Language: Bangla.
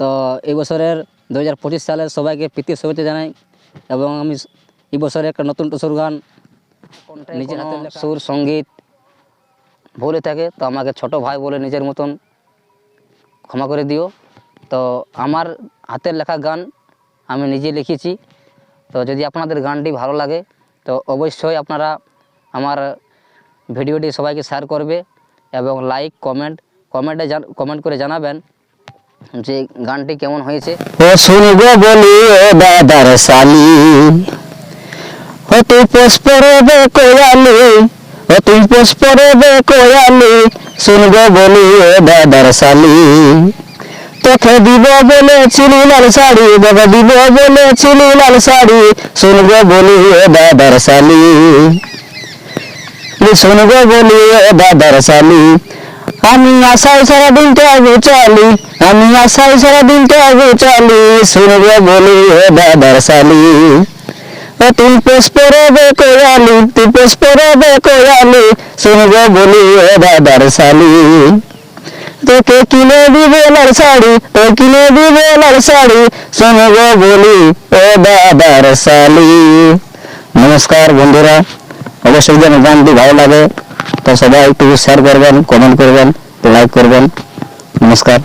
তো এই বছরের দু হাজার পঁচিশ সালের সবাইকে প্রীতি শুভেচ্ছা জানাই এবং আমি এই বছরে একটা নতুন টসুর গান নিজের হাতে সুর সংগীত ভুলে থাকে তো আমাকে ছোট ভাই বলে নিজের মতন ক্ষমা করে দিও। তো আমার হাতের লেখা গান আমি নিজে লিখেছি। তো যদি আপনাদের গানটি ভালো লাগে তো অবশ্যই আপনারা আমার ভিডিওটি সবাইকে শেয়ার করবে এবং লাইক কমেন্ট কমেন্টে কমেন্ট করে জানাবেন। যে গানটি কেমন হয়েছে? ও শুনব বলি ও দাদার সালি ও তুই পোষ পরবে কোয়ালি, ও তুই পোষ পরবে কোয়ালি, শুনব বলি ও দাদার সালি তোকে দিব বলেছিলি লাল শাড়ি, বাবা দিব বলেছিলি লাল শাড়ি, শুনব বলি ও দাদার সালি শুনব বলি ও দাদার সালি আমি আশায় সারাদিন আগে চলি, আমি আশায় সারাদিন আগে চলি, শুনব বলি ও দাদার সালি ও তুই পোষ পরবে কোয়ালি, তুই পোষ পরবে কোয়ালি, শুনব বলি ও দাদার সালি তোকে কিনে দিবে লাল শাড়ি তো কিনে দিবে লাল শাড়ি, শুনব বলি ও দাদার সালি নমস্কার বন্ধুরা, অবশ্যই যেন গানটি ভালো লাগে। তো সবাই একটু শেয়ার করবেন কমেন্ট করবেন লাইক করবেন। নমস্কার।